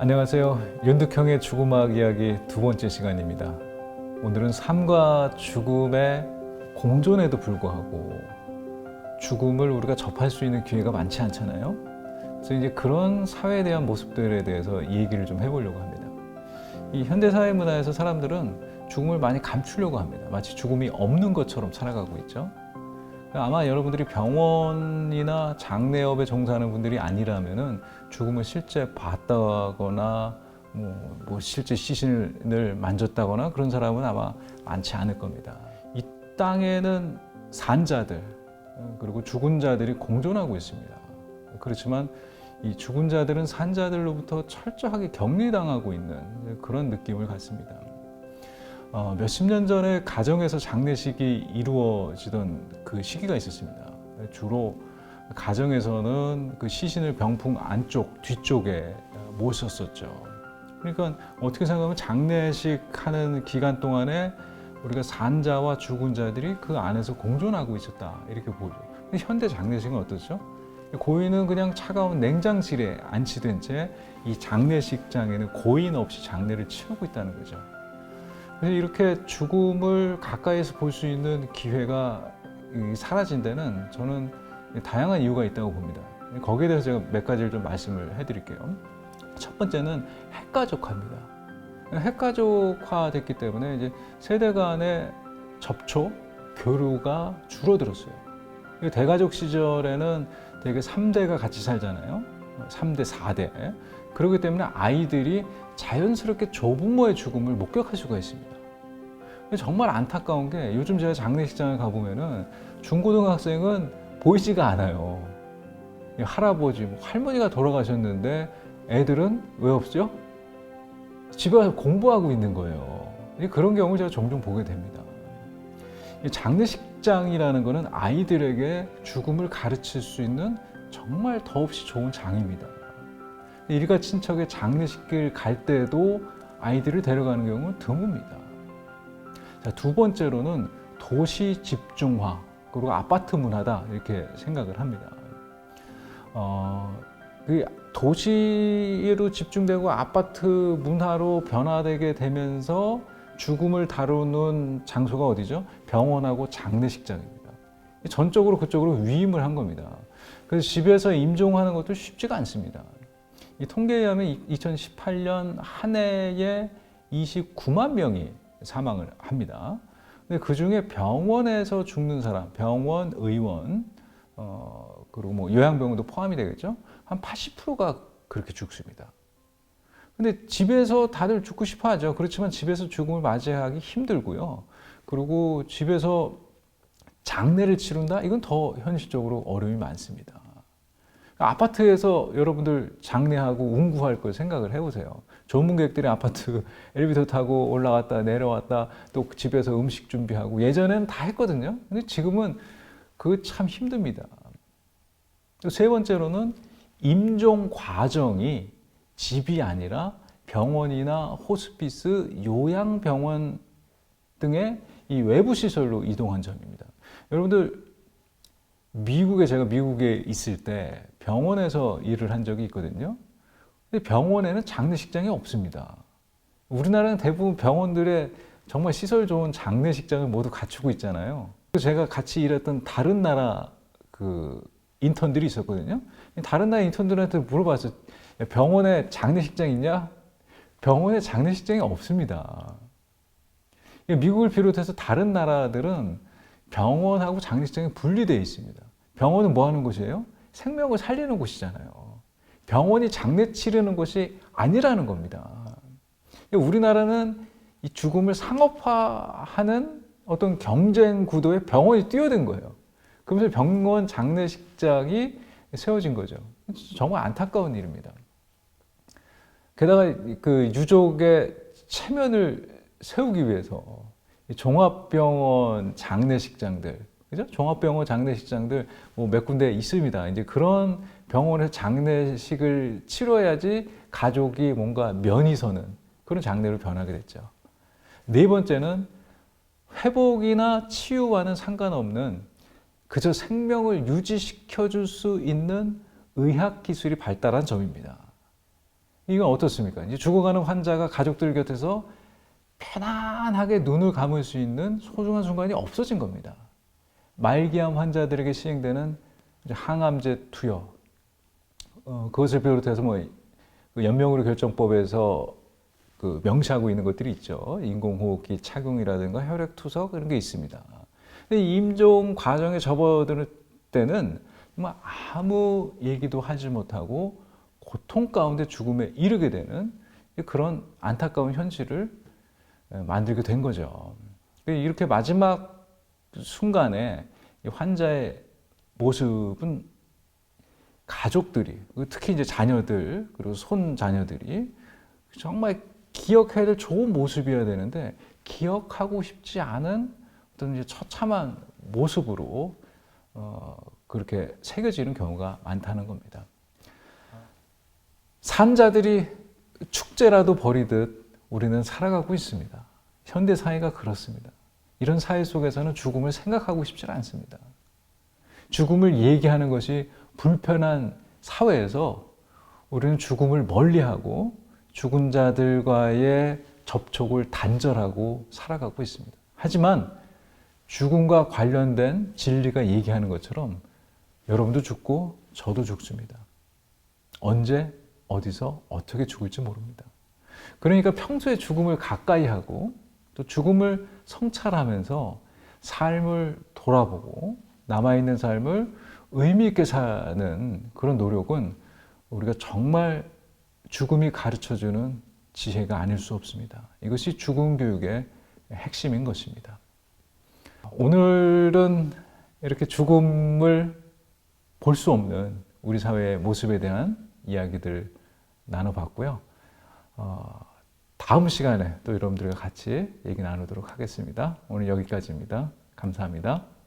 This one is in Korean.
안녕하세요. 윤득형의 죽음학 이야기 두 번째 시간입니다. 오늘은 삶과 죽음의 공존에도 불구하고 죽음을 우리가 접할 수 있는 기회가 많지 않잖아요. 그래서 이제 그런 사회에 대한 모습들에 대해서 이 얘기를 좀 해보려고 합니다. 이 현대 사회 문화에서 사람들은 죽음을 많이 감추려고 합니다. 마치 죽음이 없는 것처럼 살아가고 있죠. 아마 여러분들이 병원이나 장례업에 종사하는 분들이 아니라면은 죽음을 실제 봤다거나 뭐, 뭐 실제 시신을 만졌다거나 그런 사람은 아마 많지 않을 겁니다. 이 땅에는 산자들 그리고 죽은 자들이 공존하고 있습니다. 그렇지만 이 죽은 자들은 산자들로부터 철저하게 격리당하고 있는 그런 느낌을 갖습니다. 어, 몇십 년 전에 가정에서 장례식이 이루어지던 그 시기가 있었습니다. 주로 가정에서는 그 시신을 병풍 안쪽, 뒤쪽에 모셨었죠. 그러니까 어떻게 생각하면 장례식 하는 기간 동안에 우리가 산자와 죽은 자들이 그 안에서 공존하고 있었다. 이렇게 보죠. 근데 현대 장례식은 어떻죠? 고인은 그냥 차가운 냉장실에 안치된 채 이 장례식장에는 고인 없이 장례를 치르고 있다는 거죠. 이렇게 죽음을 가까이서 볼 수 있는 기회가 사라진 데는 저는 다양한 이유가 있다고 봅니다. 거기에 대해서 제가 몇 가지를 좀 말씀을 해드릴게요. 첫 번째는 핵가족화입니다. 핵가족화 됐기 때문에 이제 세대 간의 접촉, 교류가 줄어들었어요. 대가족 시절에는 되게 3대가 같이 살잖아요. 3대, 4대. 그렇기 때문에 아이들이 자연스럽게 조부모의 죽음을 목격할 수가 있습니다. 정말 안타까운 게 요즘 제가 장례식장을 가보면은 중고등학생은 보이지가 않아요. 할아버지, 뭐 할머니가 돌아가셨는데 애들은 왜 없죠? 집에 가서 공부하고 있는 거예요. 그런 경우를 제가 종종 보게 됩니다. 장례식장이라는 것은 아이들에게 죽음을 가르칠 수 있는 정말 더없이 좋은 장입니다. 일가 친척의 장례식을 갈 때도 아이들을 데려가는 경우는 드뭅니다. 자, 두 번째로는 도시 집중화 그리고 아파트 문화다 이렇게 생각을 합니다. 어, 그 도시로 집중되고 아파트 문화로 변화되게 되면서 죽음을 다루는 장소가 어디죠? 병원하고 장례식장입니다. 전적으로 그쪽으로 위임을 한 겁니다. 그래서 집에서 임종하는 것도 쉽지가 않습니다. 이 통계에 의하면 2018년 한 해에 29만 명이 사망을 합니다. 근데 그 중에 병원에서 죽는 사람, 병원, 의원, 어, 그리고 뭐 요양병원도 포함이 되겠죠. 한 80%가 그렇게 죽습니다. 근데 집에서 다들 죽고 싶어 하죠. 그렇지만 집에서 죽음을 맞이하기 힘들고요. 그리고 집에서 장례를 치른다? 이건 더 현실적으로 어려움이 많습니다. 아파트에서 여러분들 장례하고 운구할 걸 생각을 해보세요. 전문 객들이 아파트 엘리베이터 타고 올라갔다 내려왔다 또 집에서 음식 준비하고 예전에는 다 했거든요. 근데 지금은 그거 참 힘듭니다. 세 번째로는 임종 과정이 집이 아니라 병원이나 호스피스, 요양병원 등의 이 외부 시설로 이동한 점입니다. 여러분들 미국에 제가 미국에 있을 때 병원에서 일을 한 적이 있거든요. 근데 병원에는 장례식장이 없습니다. 우리나라는 대부분 병원들의 정말 시설 좋은 장례식장을 모두 갖추고 있잖아요. 제가 같이 일했던 다른 나라 그 인턴들이 있었거든요. 다른 나라 인턴들한테 물어봤어요. 병원에 장례식장 있냐? 병원에 장례식장이 없습니다. 미국을 비롯해서 다른 나라들은 병원하고 장례식장이 분리되어 있습니다. 병원은 뭐 하는 곳이에요? 생명을 살리는 곳이잖아요. 병원이 장례 치르는 곳이 아니라는 겁니다. 우리나라는 이 죽음을 상업화하는 어떤 경쟁 구도에 병원이 뛰어든 거예요. 그러면서 병원 장례식장이 세워진 거죠. 정말 안타까운 일입니다. 게다가 그 유족의 체면을 세우기 위해서 종합병원 장례식장들, 그죠? 종합병원 장례식장들 뭐 몇 군데 있습니다. 이제 그런 병원에서 장례식을 치러야지 가족이 뭔가 면이 서는 그런 장례로 변하게 됐죠. 네 번째는 회복이나 치유와는 상관없는 그저 생명을 유지시켜 줄 수 있는 의학 기술이 발달한 점입니다. 이건 어떻습니까? 이제 죽어가는 환자가 가족들 곁에서 편안하게 눈을 감을 수 있는 소중한 순간이 없어진 겁니다. 말기암 환자들에게 시행되는 항암제 투여, 어, 그것을 비롯해서 뭐그 연명으로 결정법에서 그 명시하고 있는 것들이 있죠. 인공호흡기 착용이라든가 혈액 투석 이런 게 있습니다. 근데 임종 과정에 접어들 때는 아무 얘기도 하지 못하고 고통 가운데 죽음에 이르게 되는 그런 안타까운 현실을 만들게 된 거죠. 이렇게 마지막 순간에 이 환자의 모습은 가족들이 특히 이제 자녀들 그리고 손 자녀들이 정말 기억해야 될 좋은 모습이어야 되는데 기억하고 싶지 않은 어떤 이제 처참한 모습으로 어, 그렇게 새겨지는 경우가 많다는 겁니다. 산자들이 축제라도 벌이듯 우리는 살아가고 있습니다. 현대 사회가 그렇습니다. 이런 사회 속에서는 죽음을 생각하고 싶지 않습니다. 죽음을 얘기하는 것이 불편한 사회에서 우리는 죽음을 멀리하고 죽은 자들과의 접촉을 단절하고 살아가고 있습니다. 하지만 죽음과 관련된 진리가 얘기하는 것처럼 여러분도 죽고 저도 죽습니다. 언제, 어디서, 어떻게 죽을지 모릅니다. 그러니까 평소에 죽음을 가까이 하고 또 죽음을 성찰하면서 삶을 돌아보고 남아있는 삶을 의미 있게 사는 그런 노력은 우리가 정말 죽음이 가르쳐 주는 지혜가 아닐 수 없습니다. 이것이 죽음 교육의 핵심인 것입니다. 오늘은 이렇게 죽음을 볼 수 없는 우리 사회의 모습에 대한 이야기들 나눠봤고요. 어, 다음 시간에 또 여러분들과 같이 얘기 나누도록 하겠습니다. 오늘 여기까지입니다. 감사합니다.